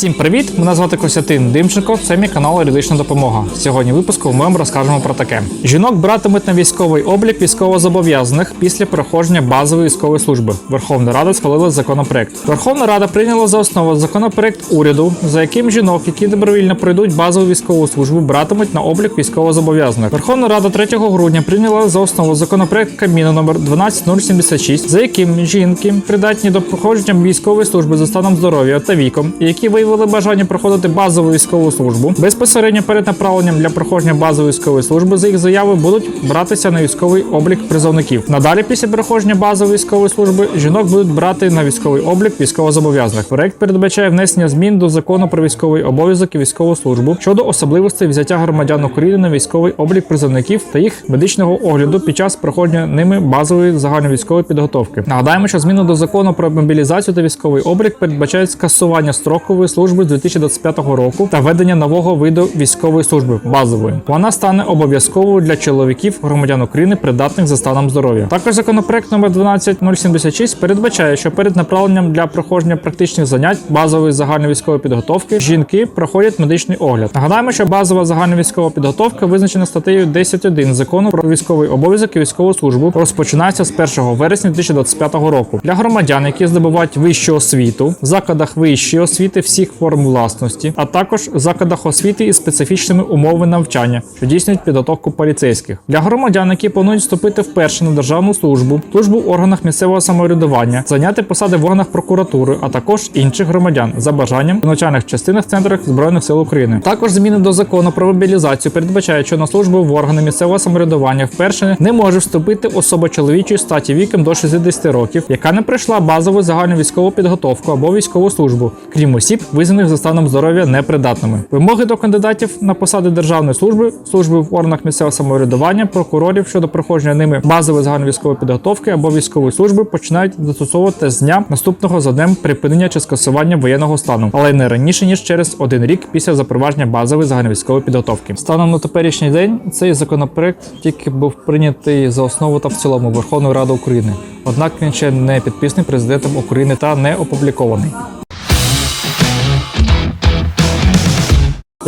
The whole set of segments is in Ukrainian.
Всім привіт! Мене звати Костянтин Димченко. Це мій канал Юридична допомога. Сьогодні в випуску ми вам розкажемо про таке: жінок братимуть на військовий облік військовозобов'язаних після проходження базової військової служби. Верховна Рада схвалила законопроект. Верховна Рада прийняла за основу законопроект уряду, за яким жінок, які добровільно пройдуть базову військову службу, братимуть на облік військовозобов'язаних. Верховна Рада 3 грудня прийняла за основу законопроект Кабміну номер 12076, за яким жінки придатні до проходження військової служби за станом здоров'я та віком, які виявили бажання проходити базову військову службу, безпосередньо перед направленням для проходження базової військової служби за їх заяви будуть братися на військовий облік призовників. Надалі, після проходження базової військової служби, жінок будуть брати на військовий облік військовозобов'язаних. Проект передбачає внесення змін до закону про військовий обов'язок і військову службу щодо особливостей взяття громадян України на військовий облік призовників та їх медичного огляду під час проходження ними базової загальновійськової підготовки. Нагадаємо, що зміни до закону про мобілізацію та військовий облік передбачають скасування строкової служби з 2025 року та введення нового виду військової служби базової. Вона стане обов'язковою для чоловіків громадян України, придатних за станом здоров'я. Також законопроект номер 12076 передбачає, що перед направленням для проходження практичних занять базової загальновійськової підготовки жінки проходять медичний огляд. Нагадаємо, що базова загальновійськова підготовка визначена статтею 10.1 закону про військовий обов'язок і військову службу. Розпочинається з 1 вересня 2025 року для громадян, які здобувають вищу освіту в закладах вищої освіти всіх форм власності, а також в закладах освіти із специфічними умовами навчання, що здійснюють підготовку поліцейських для громадян, які планують вступити вперше на державну службу, службу в органах місцевого самоврядування, зайняти посади в органах прокуратури, а також інших громадян за бажанням в навчальних частинах центрах збройних сил України. Також зміни до закону про мобілізацію передбачають, що на службу в органи місцевого самоврядування вперше не може вступити особа чоловічої статі віком до 60 років, яка не пройшла базову загальну військову підготовку або військову службу, крім осіб, визнаних за станом здоров'я непридатними. Вимоги до кандидатів на посади державної служби, служби в органах місцевого самоврядування, прокурорів щодо проходження ними базової загальновійськової підготовки або військової служби починають застосовувати з дня наступного за днем припинення чи скасування воєнного стану, але не раніше ніж через один рік після запровадження базової загальновійськової підготовки. Станом на теперішній день цей законопроект тільки був прийнятий за основу та в цілому Верховною Радою України. Однак він ще не підписаний президентом України та не опублікований.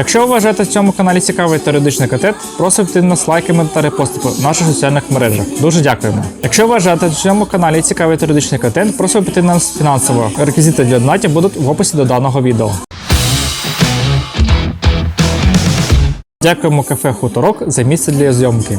Якщо ви вважаєте в цьому каналі цікавий теоретичний контент, просимо йти нас лайками та репостами в наших соціальних мережах. Дуже дякуємо. Якщо ви вважаєте в цьому каналі цікавий теоретичний контент, просимо піти нас фінансово. Реквізити для донатів будуть в описі до даного відео. Дякуємо кафе Хуторок за місце для зйомки.